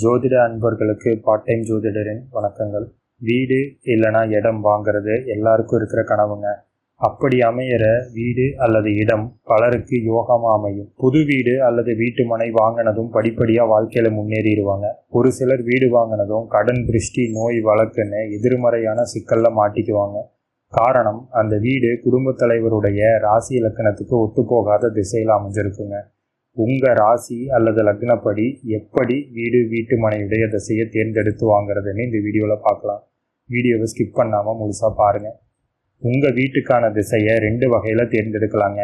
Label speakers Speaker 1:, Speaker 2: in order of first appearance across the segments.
Speaker 1: ஜோதிட அன்பர்களுக்கு part time ஜோதிடரின் வணக்கங்கள். வீடு இல்லைனா இடம் வாங்குறது எல்லாருக்கும் இருக்கிற கனவுங்க. அப்படி அமையிற வீடு அல்லது இடம் பலருக்கு யோகமாக அமையும். புது வீடு அல்லது வீட்டு மனை வாங்கினதும் படிப்படியாக வாழ்க்கையில் முன்னேறிடுவாங்க. ஒரு சிலர் வீடு வாங்கினதும் கடன் திருஷ்டி நோய் வழக்குன்னு எதிர்மறையான சிக்கலில் மாட்டிக்குவாங்க. காரணம் அந்த வீடு குடும்பத் தலைவருடைய ராசி இலக்கணத்துக்கு ஒத்துப்போகாத திசையில் அமைஞ்சிருக்குங்க. உங்கள் ராசி அல்லது லக்னப்படி எப்படி வீடு வீட்டு மனையுடைய திசையை தேர்ந்தெடுத்து வாங்குறதுன்னு இந்த வீடியோவில் பார்க்கலாம். வீடியோவை ஸ்கிப் பண்ணாமல் முழுசாக பாருங்கள் உங்கள் வீட்டுக்கான திசையை ரெண்டு வகையில் தேர்ந்தெடுக்கலாங்க.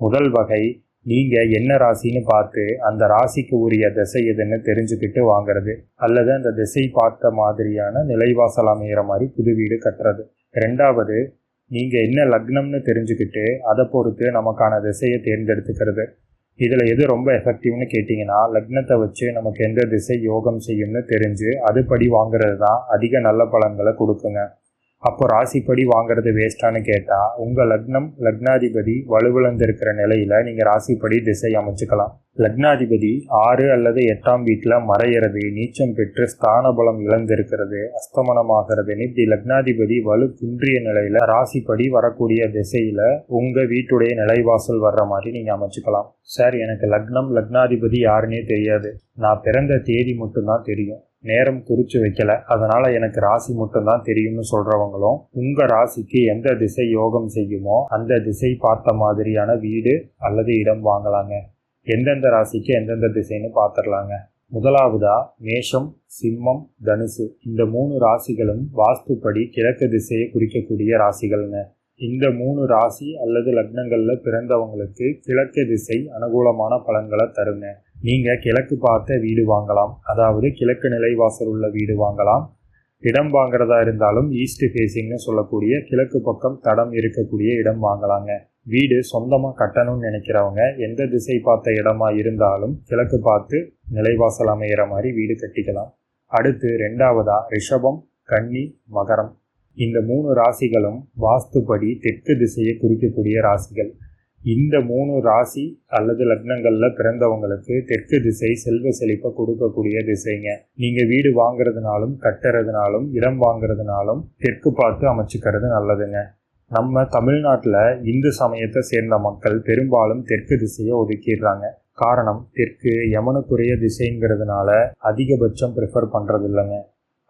Speaker 1: முதல் வகை நீங்கள் என்ன ராசின்னு பார்த்து அந்த ராசிக்கு உரிய திசை எதுன்னு தெரிஞ்சுக்கிட்டு வாங்குறது. அல்லது அந்த திசை பார்த்த மாதிரியான நிலைவாசல் அமைகிற மாதிரி புது வீடு கட்டுறது. ரெண்டாவது நீங்கள் என்ன லக்னம்னு தெரிஞ்சுக்கிட்டு அதை பொறுத்து நமக்கான திசையை தேர்ந்தெடுத்துக்கிறது. இதில் எது ரொம்ப எஃபெக்டிவ்னு கேட்டிங்கன்னா லக்னத்தை வச்சு நமக்கு எந்த திசை யோகம் செய்யும்னு தெரிஞ்சு அதுபடி வாங்குறது தான் அதிக நல்ல பலன்களை கொடுக்குங்க. அப்போ ராசிப்படி வாங்குறது வேஸ்ட்டானு கேட்டால் உங்கள் லக்னம் லக்னாதிபதி வலுவிழந்திருக்கிற நிலையில் நீங்கள் ராசிப்படி திசை அமைச்சுக்கலாம். லக்னாதிபதி ஆறு அல்லது எட்டாம் வீட்டில் மறையிறது நீச்சம் பெற்று ஸ்தான பலம் இழந்திருக்கிறது அஸ்தமனமாகிறதுன்னு இப்படி லக்னாதிபதி வலு குன்றிய நிலையில் ராசிப்படி வரக்கூடிய திசையில் உங்கள் வீட்டுடைய நிலைவாசல் வர்ற மாதிரி நீங்கள் அமைச்சுக்கலாம். சார் எனக்கு லக்னம் லக்னாதிபதி யாருன்னே தெரியாது. நான் பிறந்த தேதி மட்டும்தான் தெரியும். நேரம் குறித்து வைக்கல. அதனால் எனக்கு ராசி மட்டும்தான் தெரியும்னு சொல்கிறவங்களும் உங்கள் ராசிக்கு எந்த திசை யோகம் செய்யுமோ அந்த திசை பார்த்த மாதிரியான வீடு அல்லது இடம் வாங்கலாங்க. எந்தெந்த ராசிக்கு எந்தெந்த திசைன்னு பார்த்துடலாங்க முதலாவதா மேஷம் சிம்மம் தனுசு. இந்த மூணு ராசிகளும் வாஸ்துப்படி கிழக்கு திசையை குறிக்கக்கூடிய ராசிகள்ங்க. இந்த மூணு ராசி அல்லது லக்னங்களில் பிறந்தவங்களுக்கு கிழக்கு திசை அனுகூலமான பலன்களை தருங்க. நீங்கள் கிழக்கு பார்த்த வீடு வாங்கலாம். அதாவது கிழக்கு நிலைவாசல் உள்ள வீடு வாங்கலாம். இடம் வாங்குறதா இருந்தாலும் ஈஸ்ட் ஃபேஸிங்னு சொல்லக்கூடிய கிழக்கு பக்கம் தடம் இருக்கக்கூடிய இடம் வாங்கலாங்க. வீடு சொந்தமாக கட்டணும்னு நினைக்கிறவங்க எந்த திசை பார்த்த இடமா இருந்தாலும் கிழக்கு பார்த்து நிலைவாசல் அமைகிற மாதிரி வீடு கட்டிக்கலாம். அடுத்து ரெண்டாவதா ரிஷபம் கன்னி மகரம். இந்த மூணு ராசிகளும் வாஸ்துப்படி தெற்கு திசையை குறிக்கக்கூடிய ராசிகள். இந்த மூணு ராசி அல்லது லக்னங்களில் பிறந்தவங்களுக்கு தெற்கு திசை செல்வ செழிப்பை கொடுக்கக்கூடிய திசைங்க. நீங்கள் வீடு வாங்குறதுனாலும் கட்டுறதுனாலும் இடம் வாங்குறதுனாலும் தெற்கு பார்த்து அமைச்சுக்கிறது நல்லதுங்க. நம்ம தமிழ்நாட்டில் இந்து சமயத்தை சேர்ந்த மக்கள் பெரும்பாலும் தெற்கு திசையை ஒதுக்கிடுறாங்க. காரணம் தெற்கு யமனுக்குரிய திசைங்கிறதுனால அதிகபட்சம் ப்ரிஃபர் பண்ணுறது இல்லைங்க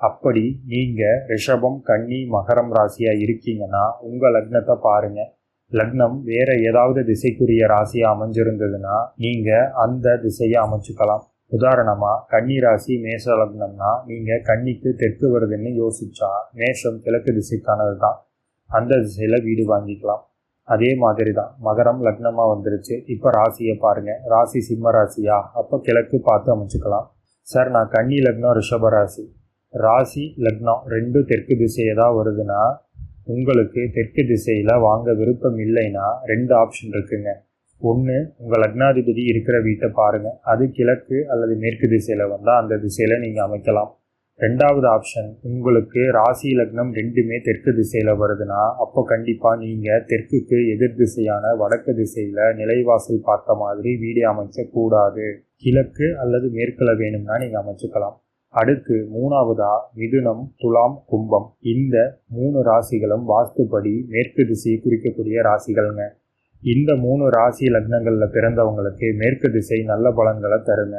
Speaker 1: அப்படி நீங்கள் ரிஷபம் கன்னி மகரம் ராசியாக இருக்கீங்கன்னா உங்கள் லக்னத்தை பாருங்க. லக்னம் வேற ஏதாவது திசைக்குரிய ராசியாக அமைஞ்சிருந்ததுன்னா நீங்கள் அந்த திசையை அமைச்சுக்கலாம். உதாரணமாக கன்னி ராசி மேஷ லக்னம்னா நீங்கள் கன்னிக்கு தெற்கு வருதுன்னு யோசிச்சா மேஷம் கிழக்கு திசைக்கானது தான் அந்த திசையில் வீடு வாங்கிக்கலாம். அதே மாதிரி தான் மகரம் லக்னமாக வந்துருச்சு. இப்போ ராசியை பாருங்கள் ராசி சிம்ம ராசியா? அப்போ கிழக்கு பார்த்து அமைச்சுக்கலாம். சார் நான் கன்னி லக்னம் ரிஷப ராசி. ராசி லக்னம் ரெண்டும் தெற்கு திசையை தான் வருதுன்னா உங்களுக்கு தெற்கு திசையில் வாங்க விருப்பம் இல்லைன்னா ரெண்டு ஆப்ஷன் இருக்குங்க. ஒன்று உங்கள் லக்னாதிபதி இருக்கிற வீட்டை பாருங்கள் அது கிழக்கு அல்லது மேற்கு திசையில் வந்தால் அந்த திசையில் நீங்கள் அமைக்கலாம். ரெண்டாவது ஆப்ஷன் உங்களுக்கு ராசி லக்னம் ரெண்டுமே தெற்கு திசையில் வருதுன்னா அப்போ கண்டிப்பாக நீங்கள் தெற்குக்கு எதிர் திசையான வடக்கு திசையில் நிலைவாசல் பார்த்த மாதிரி வீடு அமைக்கக்கூடாது கிழக்கு அல்லது மேற்கில் வேணும்னா நீங்கள் அமைச்சுக்கலாம். அடுத்து மூணாவதா மிதுனம் துலாம் கும்பம். இந்த மூணு ராசிகளும் வாஸ்துப்படி மேற்கு திசையை குறிக்கக்கூடிய ராசிகள்ங்க. இந்த மூணு ராசி லக்னங்களில் பிறந்தவங்களுக்கு மேற்கு திசை நல்ல பலன்களை தருங்க.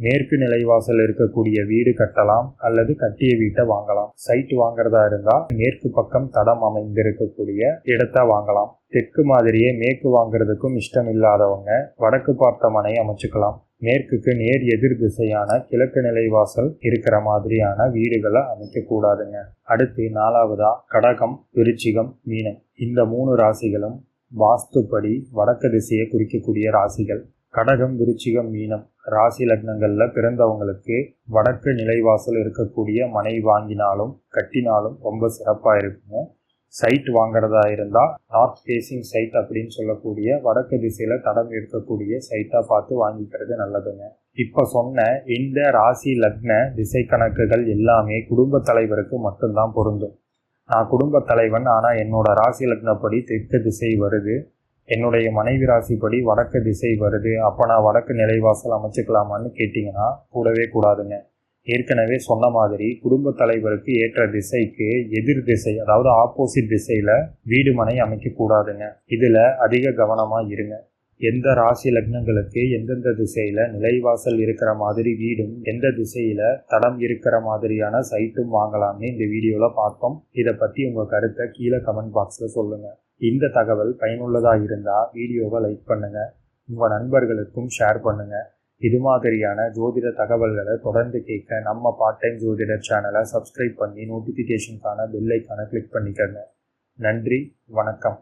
Speaker 1: மேற்கு நிலைவாசல் இருக்கக்கூடிய வீடு கட்டலாம் அல்லது கட்டிய வீட்டை வாங்கலாம். சைட் வாங்குறதா இருந்தால் மேற்கு பக்கம் தடம் அமைந்திருக்கக்கூடிய இடத்த வாங்கலாம். தெற்கு மாதிரியே மேற்கு வாங்குறதுக்கும் இஷ்டம் இல்லாதவங்க வடக்கு பார்த்த மனை அமைச்சுக்கலாம். மேற்குக்கு நேர் எதிர் திசையான கிழக்கு நிலைவாசல் இருக்கிற மாதிரியான வீடுகளை அமைக்கக்கூடாதுங்க அடுத்து நாலாவதா கடகம் விருச்சிகம் மீனம். இந்த மூணு ராசிகளும் வாஸ்துப்படி வடக்கு திசையை குறிக்கக்கூடிய ராசிகள். கடகம் விருச்சிகம் மீனம் ராசி லக்னங்களில் பிறந்தவங்களுக்கு வடக்கு நிலைவாசல் இருக்கக்கூடிய மனை வாங்கினாலும் கட்டினாலும் ரொம்ப சிறப்பாக இருக்குங்க. சைட் வாங்குறதா இருந்தால் நார்த் ஃபேஸிங் சைட் அப்படின்னு சொல்லக்கூடிய வடக்கு திசையில் தடம் இருக்கக்கூடிய சைட்டாக பார்த்து வாங்கிக்கிறது நல்லதுங்க. இப்போ சொன்ன இந்த ராசி லக்ன திசை கணக்குகள் எல்லாமே குடும்ப தலைவருக்கு மட்டும்தான் பொருந்தும். நான் குடும்ப தலைவன் ஆனால் என்னோட ராசி லக்னப்படி தெற்கு திசை வருது. என்னுடைய மனைவி ராசிப்படி வடக்கு திசை வருது. அப்போ நான் வடக்கு நிலைவாசல் அமைச்சுக்கலாமான்னு கேட்டிங்கன்னா கூடவே கூடாதுங்க. ஏற்கனவே சொன்ன மாதிரி குடும்ப தலைவருக்கு ஏற்ற திசைக்கு எதிர் திசை அதாவது ஆப்போசிட் திசையில வீடு மனை அமைக்க கூடாதுங்க இதுல அதிக கவனமா இருங்க. எந்த ராசி லக்னங்களுக்கு எந்தெந்த திசையில நிலைவாசல் இருக்கிற மாதிரி வீடும் எந்த திசையில தடம் இருக்கிற மாதிரியான சைட்டும் வாங்கலாம்னு இந்த வீடியோல பார்த்தோம். இதை பத்தி உங்க கருத்தை கீழே கமெண்ட் பாக்ஸ்ல சொல்லுங்க. இந்த தகவல் பயனுள்ளதா இருந்தா வீடியோவை லைக் பண்ணுங்க. உங்க நண்பர்களுக்கும் ஷேர் பண்ணுங்க. இது மாதிரியான ஜோதிட தகவல்களை தொடர்ந்து கேட்க நம்ம பார்ட் டைம் ஜோதிடர் சேனலை சப்ஸ்கிரைப் பண்ணி நோட்டிஃபிகேஷனுக்கான பெல்லைக்கான கிளிக் பண்ணிக்கங்க. நன்றி வணக்கம்.